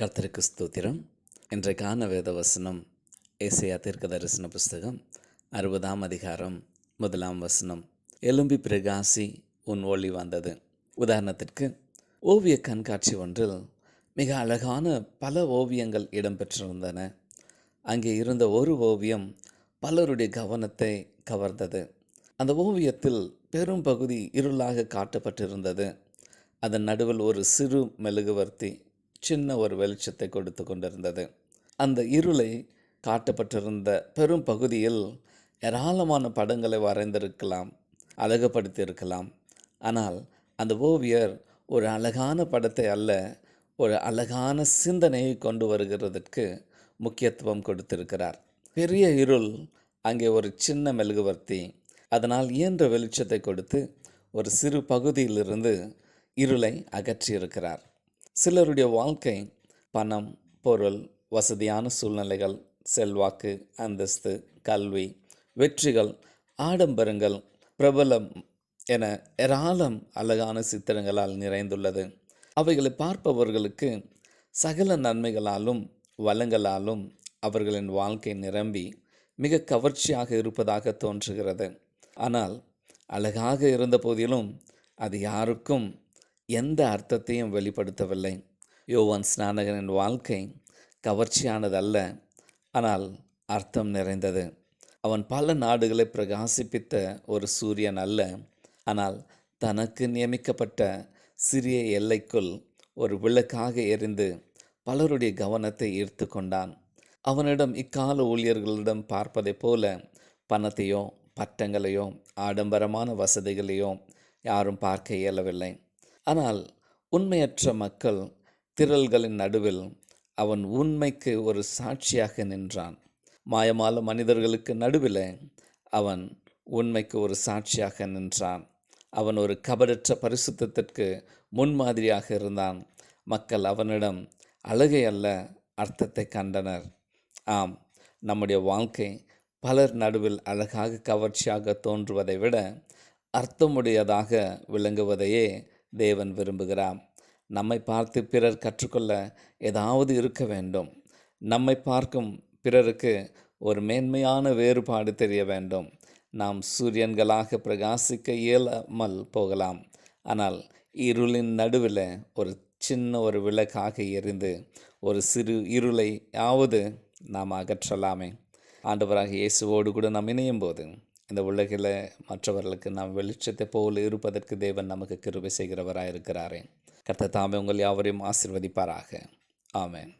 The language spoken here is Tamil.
கர்த்தருக்கு ஸ்தோத்திரம். இன்றைக்கான வேத வசனம் ஏசையா தீர்க்க தரிசன புஸ்தகம் அறுபதாம் அதிகாரம் முதலாம் வசனம். எலும்பி பிரகாசி உன் ஒளி வந்தது. உதாரணத்திற்கு ஓவிய கண்காட்சி ஒன்றில் மிக அழகான பல ஓவியங்கள் இடம்பெற்றிருந்தன. அங்கே இருந்த ஒரு ஓவியம் பலருடைய கவனத்தை கவர்ந்தது. அந்த ஓவியத்தில் பெரும் பகுதி இருளாக காட்டப்பட்டிருந்தது. அதன் நடுவில் ஒரு சிறு மெழுகுவர்த்தி சின்ன ஒரு வெளிச்சத்தை கொடுத்து கொண்டிருந்தது. அந்த இருளை காட்டப்பட்டிருந்த பெரும் பகுதியில் ஏராளமான படங்களை வரைந்திருக்கலாம் அழகுபடுத்தியிருக்கலாம். ஆனால் அந்த ஓவியர் ஒரு அழகான படத்தை அல்ல ஒரு அழகான சிந்தனையை கொண்டு வருகிறதற்கு முக்கியத்துவம் கொடுத்திருக்கிறார். பெரிய இருள் அங்கே ஒரு சின்ன மெழுகுவர்த்தி அதனால் இயன்ற வெளிச்சத்தை கொடுத்து ஒரு சிறு பகுதியிலிருந்து இருளை அகற்றியிருக்கிறார். சிலருடைய வாழ்க்கை பணம் பொருள் வசதியான சூழ்நிலைகள் செல்வாக்கு அந்தஸ்து கல்வி வெற்றிகள் ஆடம்பரங்கள் பிரபலம் என ஏராளம் அழகான சித்திரங்களால் நிறைந்துள்ளது. அவைகளை பார்ப்பவர்களுக்கு சகல நன்மைகளாலும் வளங்களாலும் அவர்களின் வாழ்க்கை நிரம்பி மிக கவர்ச்சியாக இருப்பதாக தோன்றுகிறது. ஆனால் அழகாக இருந்த போதிலும் அது யாருக்கும் எந்த அர்த்தத்தையும் வெளிப்படுத்தவில்லை. யோவான் ஸ்நானகனின் வாழ்க்கை கவர்ச்சியானதல்ல. ஆனால் அர்த்தம் நிறைந்தது. அவன் பல நாடுகளை பிரகாசிப்பித்த ஒரு சூரியன் அல்ல. ஆனால் தனக்கு நியமிக்கப்பட்ட சிறிய எல்லைக்குள் ஒரு விளக்காக எரிந்து பலருடைய கவனத்தை ஈர்த்து கொண்டான். அவனிடம் இக்கால ஊழியர்களிடம் பார்ப்பதைப் போல பணத்தையோ பட்டங்களையோ ஆடம்பரமான வசதிகளையோ யாரும் பார்க்க இயலவில்லை. ஆனால் உண்மையற்ற மக்கள் திரள்களின் நடுவில் அவன் உண்மைக்கு ஒரு சாட்சியாக நின்றான். மாயமால மனிதர்களுக்கு நடுவில் அவன் உண்மைக்கு ஒரு சாட்சியாக நின்றான். அவன் ஒரு கபடற்ற பரிசுத்தத்திற்கு முன்மாதிரியாக இருந்தான். மக்கள் அவனிடம் அழகை அல்ல அர்த்தத்தை கண்டனர். ஆம் நம்முடைய வாழ்க்கை பலர் நடுவில் அழகாக கவர்ச்சியாக தோன்றுவதை விட அர்த்தமுடையதாக விளங்குவதையே தேவன் விரும்புகிறார். நம்மை பார்த்து பிறர் கற்றுக்கொள்ள ஏதாவது இருக்க வேண்டும். நம்மை பார்க்கும் பிறருக்கு ஒரு மேன்மையான வேறுபாடு தெரிய வேண்டும். நாம் சூரியன்களாக பிரகாசிக்க இயலாமல் போகலாம். ஆனால் இருளின் நடுவில் ஒரு சின்ன ஒரு விளக்காக எரிந்து ஒரு சிறு இருளை யாவது நாம் அகற்றலாமே. ஆண்டவராக இயேசுவோடு கூட நாம் இணையும் போது இந்த உலகில் மற்றவர்களுக்கு நாம் வெளிச்சத்தை போல் இருப்பதற்கு தேவன் நமக்கு கிருபை செய்கிறவராக இருக்கிறாரே கர்த்த தாமே உங்கள் யாவரையும் ஆசிர்வதிப்பாராக. ஆமேன்.